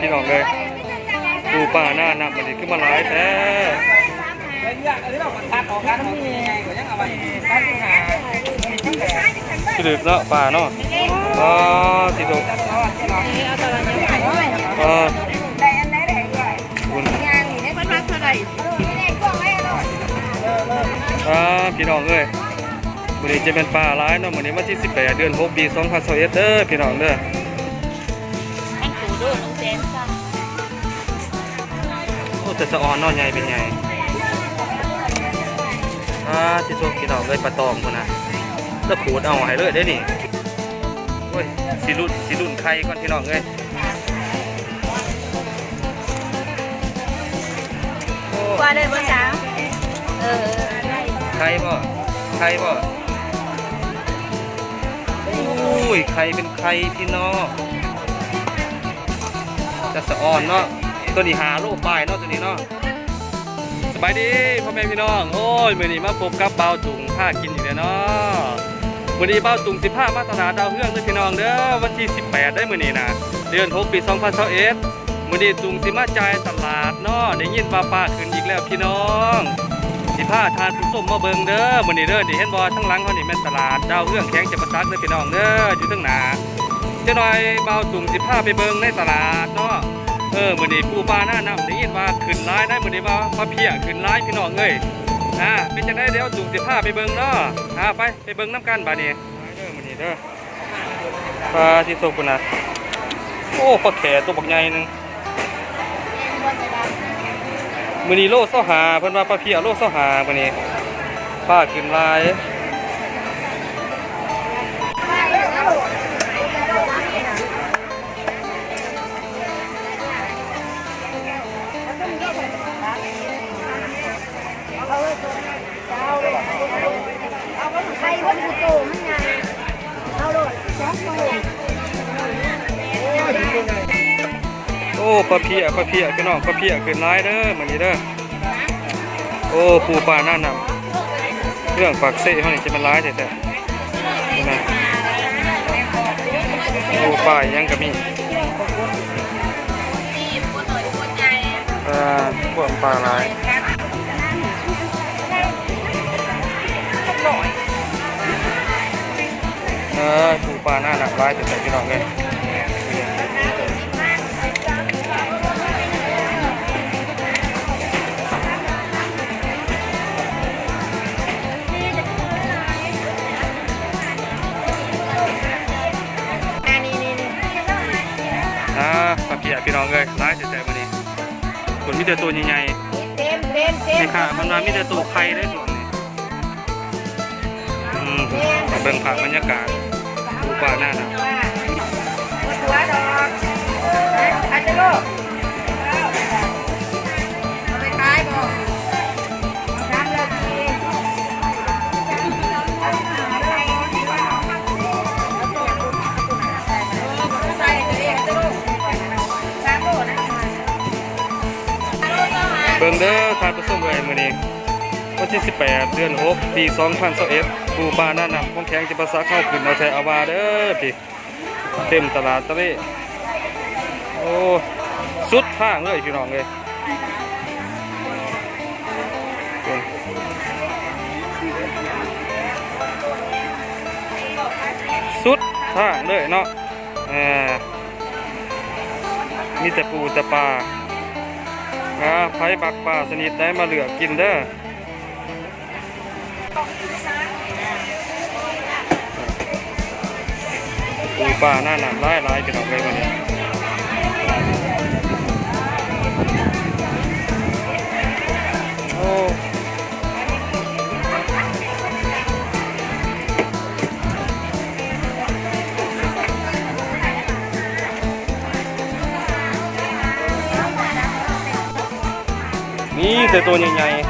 พี่น้องเลยปูป่าหน้าหนักมันนี่ขึ้นมาหลายแท้เรื่องอันนี้เราตัดออกกันของยังไงก็ยังเอาไปตัดหาที่ดึกเนาะป่าเนาะอ๋อที่ถูกอ๋อคุณมันรักเท่าไหร่อ่าพี่น้องเอ้ยวันนี้จะเป็นป่าร้ายเนาะวันนี้วันที่ 18 เดือน 6 ปี 2021เด้อพี่น้องเด้อ อันกูดูน้องเจนจ้ะโอ้แต่สะออนเนาะใหญ่เป็นไงอ่าที่ถูกพี่น้องเอ้ยปลาตองพุ่นนะแล้วขูดเอาให้เลยได้อนี่โอ้ยสิรุ่นสิรุ่นไข่ก่อนพี่น้องเอ้ยโอ้ว่าเลยเมื่อเช้าเออไข่บ่ไข่บ่อุ้ยไข่เป็นไข่พี่น้อง จะสะอ่อนเนาะตัวนี้หาโลปลายเนาะตัวนี้เนาะสบายดีพ่อแม่พี่น้องโอ้ยมือนี้มาพบกับเบาตุงผ้ากินอีกแล้วเนาะมือนี้เบาตุง15มาตรฐานดาวเฮืองเด้อพี่น้องเด้อวันที่18ได้มือนี้นะเดือน6ปี2021มือนี้ตุงสิมาจ่ายตลาดเนาะได้ยินว่าป้าขึ้นอีกแล้วพี่น้องสิพาทานผู้ส้มมาเบิงเด้อมือนี้เด้อนี่เห็นบ่ทั้งหลังเขานี่แม่นตลาดดาวเรื่องแข็งจะมาซักเด้อพี่น้องเด้ออยู่ทั้งหนา จ้าหน่อยเบาตุ่มสิพาไปเบิงในตลาดเนาะเออมือนี้ปูปลาหน้าน้ำได้ยินว่าขึ้นหลายได้มือนี้ว่าพระเพียขึ้นหลายพี่น้องเอ้ยอ่าเป็นจังได๋เดี๋ยวตุ่มสิพาไปเบิงเนาะอ่าไปไปเบิงน้ำกันบัดนี้เด้อมือนี้เด้อปลาที่ตกพุ่นะโอ้ปลาแขตัวบักใหญ่หนึงมือนี้โลเสาหาเพิ่นว่าปลาเพียโลเสาหามือนี้ป้าขึ้นลาย โอ้ปลาเพียปลาเพียพี่น้องปลาเพียขึ้นลายเด้อมื้อนี้เด้อโอ้ปูปลาหน้านํเรื่องปากเซ่เฮานี่จะมันลายแท้ๆนี่นะโอ้ปลายังก็มีนี่ปวดหน่อยปวดใจอ่าพวกปลาลาย ออปูปลาหน้าหนักลายแต่พี่น้องเลยอ่าปลาเพียพี่น้องเลยลายแต่ๆมื้อนี้คนมีแต่ตัวใหญ่ๆเต็มเต็มเต็นี่ค่ะมันมามีแต่ตัวไข่ได้ส่วนนี้อืมมาเบิ่งผักบรรยากาศ ดูป่าหน้าหนาวหัวดอกอาจจะลูกเอาไปขายบ่ทำเลยทีใส่ตัวเองจะลูกสามโลนะเบิ่งเด้อทานผสมเลยมื้อนี้วันที่ 18 เดือน 6 ปี 2021 ปูป่าหน้าหนาวของแข็งจะประสาเข้าขึ้นเอาแท้อาวาเด้อพี่เต็มตลาดตะเล่โอ้สุดทางเลยพี่น้องเลยเบิ่งสุดทางเลยเนาะอ่ามีแต่ปูแต่ปลาอ่าไผ่บักป่าสนิทได้มาเหลือกินเด้อ ปูป่าหน้าหนามไล่ไล่เป็นออกเลยวันนี้โอ้นี่แต่ตัวใหญ่ๆ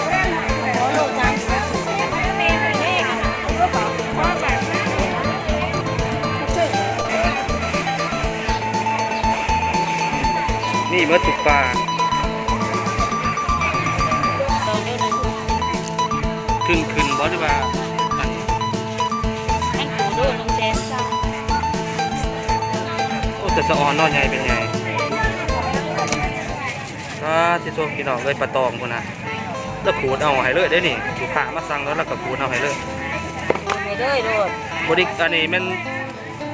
นี่เมื่อตุกปลาตัวนี้หนึ่งขึ้นขึ้นบอสว่าอันนี้ให้กูดูลุงเจนจ้าโอ้แต่สะออนนอนใหญ่เป็นไงอ่าที่โซพี่น้องเลยปลาตองคนนะแล้วขูดเอาให้เลยได้นี่ลูกค้ามาสั่งแล้วแล้วก็ขูดเอาให้เลยไม่ได้โดดบริกอันนี้มัน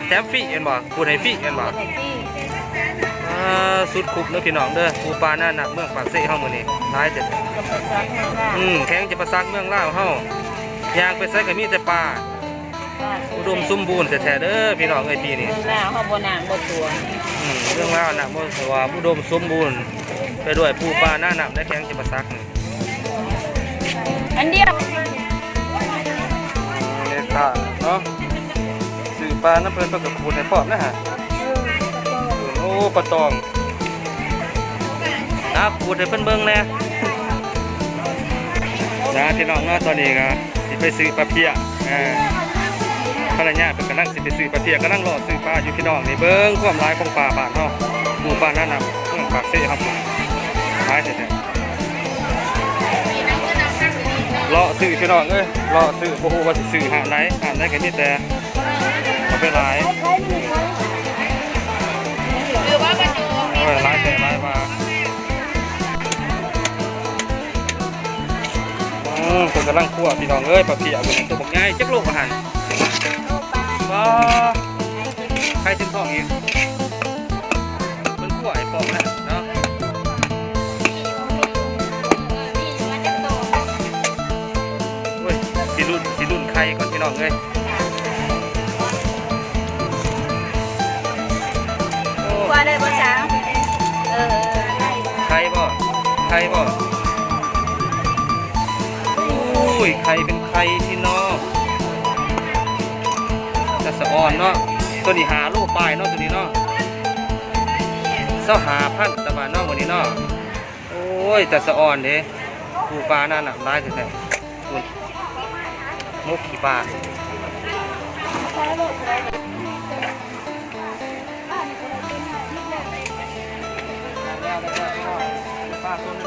แถมฟรีเห็นบ่ขูดให้ฟรีเห็นบ่แท็กซี่อ่า สุดคุบเด้อพี่น้องเด้อปูปลาหน้าหนักเมืองปากเซ่เฮามื้อนี้ร้ายแต่กับประชาชนว่าอืมแข้งจะประซักเมืองลาวเฮายางไปใส่ก็มีแต่ปลาอุดมสมบูรณ์แท้ๆเด้อพี่น้องเอ้ยปีนี้เรื่องราวเขาบนางบนตัวอืมเรื่องราวน่ะบ่ถือว่าอุดมสมบูรณ์ไปด้วยปูปลาหน้าหนักและแข้งจะประซักนี่อันเดียวนี่ค่ะเนาะซื้อปลาน้ำเพิ่นเพิ่นก็ขูดให้พร้อมนะฮะโอ้ ปลาตองนะขูดให้เพิ่นเบิ่งแน่นะพี่น้องเนาะตอนนี้ก็สิไปซื้อปลาเพียเออภรรยาเป็นกำลังสิไปซื้อปลาเพียกำลังรอซื้อปลาอยู่พี่น้องนี่เบิ่งความหลายของปลาบ้านเนาะหมู่บ้านนั้นน่ะปากเซ่ครับหลายแท้ๆรอซื้อพี่น้องเอ้ยรอซื้อบ่ฮู้ว่าสิซื้อหาไหนหาไหนก็มีแต่เอาไปหลาย ตูโอ้ยหลายแต่หลายมาอืมเพิ่นกำลังคั่วพี่น้องเอ้ยปลาเพียเป็นตัวบักใหญ่จักโลกอาหารว้าใครถึงท้องอีกมันป่วยปอกนะเนาะโอ้ยสิรุ่นสิรุ่นใครก่อนพี่น้องเลย ใครบ่โอ้ยใครเป็นใครพี่น้องจะสะอ่อนเนาะตัวนี้หาลูกปลายเนาะตัวนี้เนาะเสาหาพันตะบานนอกวันนี้เนาะโอ้ยแต่สะอ่อนเด้ปูปลาหน้าหนักร้ายแท้ๆมุกขี่ปลา Gracias.